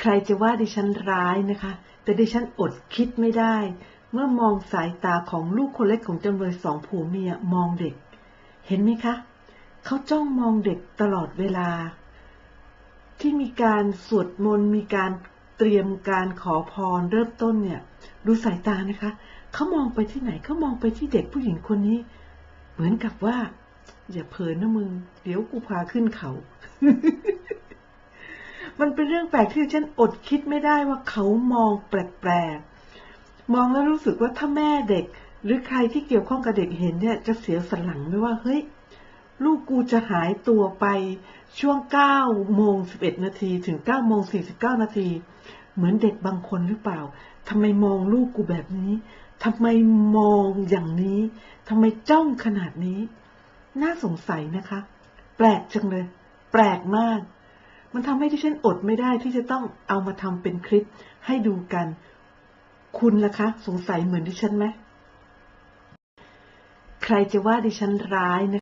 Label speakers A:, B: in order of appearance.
A: ใครจะว่าดิฉันร้ายนะคะ แต่ดิฉันอดคิดไม่ได้ เมื่อมองสายตาของลูกคนเล็กของจำเลยสองผัวเมียมองเด็ก เห็นไหมคะ เขาจ้องมองเด็กตลอดเวลา ที่มีการสวดมนต์มีการเตรียมการขอพรเริ่มต้นเนี่ย ดูสายตานะคะ เขามองไปที่ไหนเขามองไปที่เด็กผู้หญิงคนนี้ เหมือนกับว่า อย่าเผลอนะมึง เดี๋ยวกูพาขึ้นเขา มันเป็นเรื่องแปลกที่ฉันอดคิดไม่ได้ว่าเขามองแปลกๆ มองแล้วรู้สึกว่าถ้าแม่เด็ก หรือใครที่เกี่ยวข้องกับเด็กเห็นเนี่ยจะเสียสันหลังไหมว่าเฮ้ยลูกกูจะหายตัวไปช่วง9โมง11 นาทีถึง9โมง49 นาที เหมือนเด็กบางคนหรือเปล่าทำไมมองลูกกูแบบนี้ทำไมมองอย่างนี้ทำไมจ้องขนาดนี้ น่าสงสัยนะคะ แปลกจังเลย แปลกมาก มันทำให้ที่ฉันอดไม่ได้ที่จะต้องเอามาทำเป็นคลิปให้ดูกัน คุณล่ะคะ สงสัยเหมือนดิฉันไหม ใครจะว่าดิฉันร้ายนะ